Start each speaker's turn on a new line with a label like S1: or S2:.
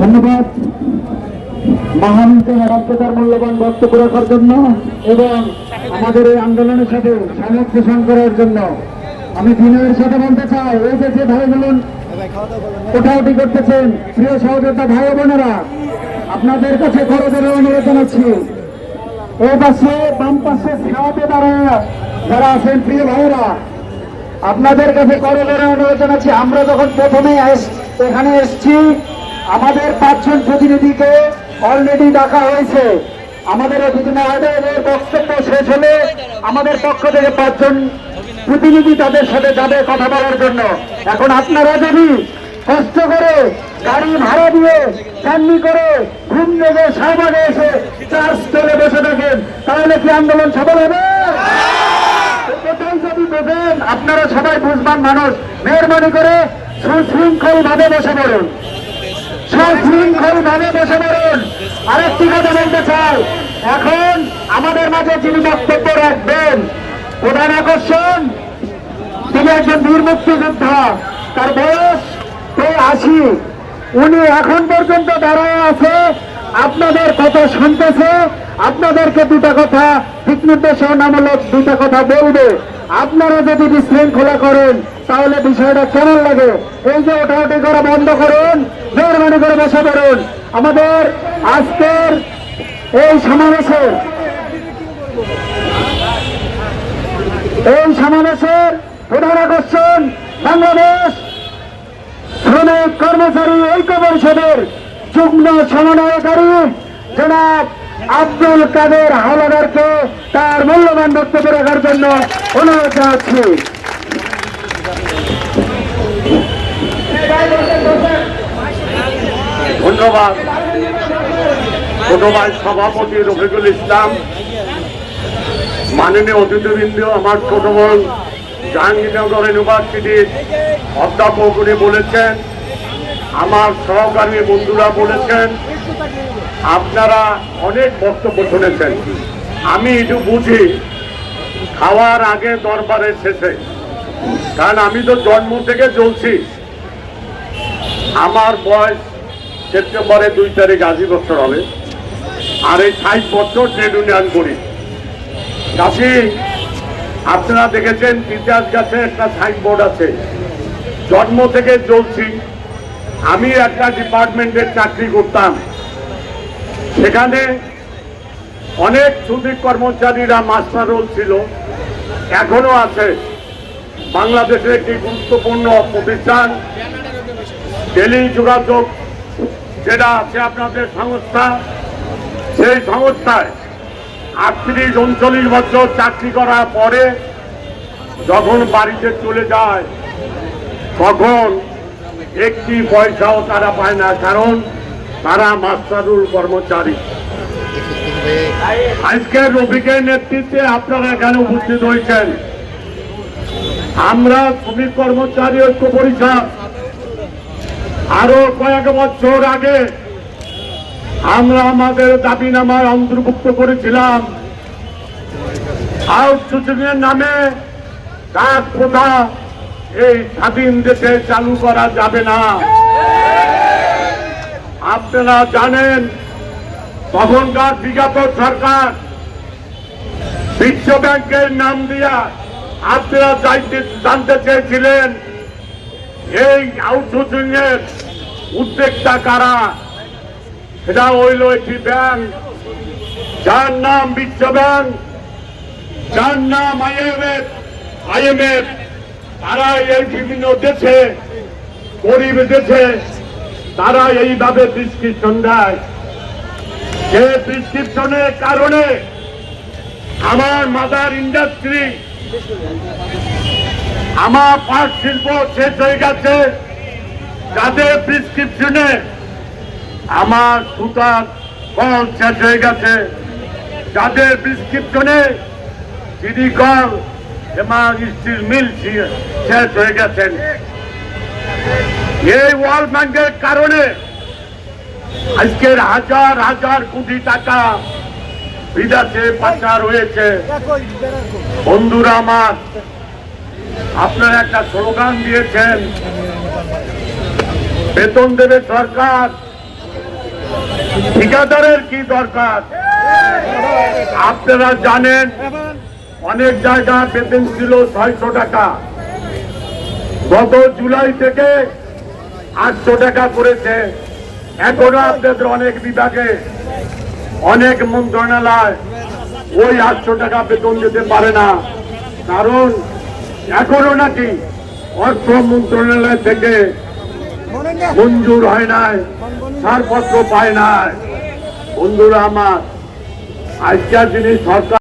S1: ধন্যবাদ। মহামন্ত্রী ম্যাডামকে তার মূল্যবান বক্তব্য রাখার জন্য এবং আমাদের এই আন্দোলনের সাথে সমর্থ পোষণ করার জন্য আমি বিনয়ের সাথে বলতে চাই, এই যে যে ভাইগুলো কোঠাউটি করতেছেন, প্রিয় সহযোদ্ধা ভাই বোনেরা, আপনাদের কাছে খরচের অনুরোধ জানাচ্ছি। এই পাশে বাম পাশে ছাওয়াতে দাঁড়ায় যারা আছেন প্রিয় ভাইরা আপনাদের কাছে করলের অনুরোধ জানাচ্ছি আমরা যখন প্রথমে এখানে এসেছি, আমাদের পাঁচজন প্রতিনিধিকে অলরেডি ডাকা হয়েছে। আমাদের বক্তব্য শেষ হলে আমাদের পক্ষ থেকে পাঁচজন প্রতিনিধি তাদের সাথে যাবে কথা বলার জন্য। এখন আপনারা যদি কষ্ট করে, গাড়ি ভাড়া দিয়ে চাননি করে ঘুম থেকে শাহবাগে এসে চার্জ চলে বসে থাকেন, তাহলে কি আন্দোলন সফল হবে? আপনারা সবাই বুঝবান মানুষ, মেহরবানি করে সুশৃঙ্খল ভাবে বসে পড়ুন। সুশৃঙ্খল ভাবে বসে পড়ুন। আরেকটি কথা বলতে চাই, এখন আমাদের মাঝে যিনি বক্তব্য রাখবেন, প্রধান আকর্ষণ, তিনি একজন বীর মুক্তিযোদ্ধা, তার বয়স আশি, উনি এখন পর্যন্ত দাঁড়ায় আছে। আপনাদের কথা শুনতেছে। আপনাদেরকে দুটা কথা ঠিক নির্দেশনামূলক দুটা কথা বলবে। আপনারা যদি বিশৃঙ্খলা করেন, তাহলে বিষয়টা কেমন লাগে? এই যে ওঠাউটি করা বন্ধ করুন, মেহরবানি করে বসে পড়ুন। আমাদের আজকের এই সমাবেশে এই সমাবেশের প্রধান আকর্ষণ বাংলাদেশ। শ্রমিক কর্মচারী ঐক্য পরিষদের যুগ্ম সমন্বয়কারী জনাব আব্দুল কাদের তার মূল্যবান বক্তব্য রাখার জন্য অনুরোধ জানাচ্ছি।
S2: ধন্যবাদ। ভাই সভাপতি রফিকুল ইসলাম। মাননীয় অতিথিবৃন্দ, আমার ছোট জাহাঙ্গীরনগর ইউনিভার্সিটির অধ্যাপক উনি বলেছেন, আমার সহকারী বন্ধুরা বলেছেন, আপনারা অনেক বক্তব্য শুনেছেন। আমি একটু বুঝি, খাওয়ার আগে দরবারের শেষে। কারণ আমি তো জন্ম থেকে চলছি আমার বয়স সেপ্টেম্বরে দুই তারিখ আশি বছর হবে। আর এই ষাট বছর ট্রেড ইউনিয়ন করি। কাশি আপনারা দেখেছেন তিতাস গাছে একটা সাইনবোর্ড আছে। জন্ম থেকে চলছি আমি একটা ডিপার্টমেন্টের চাকরি করতাম। সেখানে অনেক শ্রমিক কর্মচারীরা মাস্টার রোল ছিল, এখনও আছে। বাংলাদেশের একটি গুরুত্বপূর্ণ প্রতিষ্ঠান, টেলি যোগাযোগ যেটা আছে আপনাদের সংস্থা, সেই সংস্থায় আটত্রিশ, উনচল্লিশ বছর চাকরি করার পরে যখন বাড়িতে চলে যায়, তখন একটি পয়সাও তারা পায় না, কারণ তারা মাস্টারুল কর্মচারী। আজকে রফিকের নেতৃত্বে আপনারা এখানে উপস্থিত হয়েছেন। আমরা শ্রমিক কর্মচারী ঐক্য পরিষদ। আরও কয়েক বছর আগে আমরা আমাদের দাবি নামায় অন্তর্ভুক্ত করেছিলাম। আউটসোর্সিংয়ের নামে কাজ প্রথা এই স্বাধীন দেশে চালু করা যাবে না। আপনারা জানেন, তখনকার বিগত সরকার বিশ্ব ব্যাংকের নাম দিয়া আপনারা জানতে চেয়েছিলেন, এই আউটসোর্সিং এর উদ্যোক্তা কারা? সেটা হইল একটি ব্যাংক। যার নাম বিশ্ব ব্যাংক। যার নাম আইএমএফ আইএমএফ তারা এই বিভিন্ন দেশে, গরিব দেশে তারা এইভাবে প্রিসক্রিপশন দেয়। যে প্রিসক্রিপশনের কারণে আমার মাদার ইন্ডাস্ট্রি, আমার পাট শিল্প শেষ হয়ে গেছে। যাদের প্রিসক্রিপশনে আমার সুতার কল শেষ হয়ে গেছে। যাদের প্রিসক্রিপশনে চিনি কল এবং স্টিল মিল শেষ হয়ে গেছেন। এই ওয়ার্ল্ড ব্যাংকের কারণে আজকের হাজার হাজার কোটি টাকা বিদেশে পাচার হয়েছে। বন্ধুরা আমার, আপনারা একটা স্লোগান দিয়েছেন। বেতন দেবে সরকার। ঠিকাদারের কি দরকার? আপনারা জানেন, অনেক জায়গা বেতন ছিল ছয়শো টাকা। গত জুলাই থেকে আটশো টাকা করেছে। এখনও আপনাদের অনেক বিভাগে, অনেক মন্ত্রণালয় ওই আটশো টাকা বেতন দিতে পারে না। কারণ এখনও নাকি অর্থ মন্ত্রণালয় থেকে মঞ্জুর হয় নাই ছাড়পত্র পায় নাই। বন্ধুরা আমার আজকের যিনি সরকার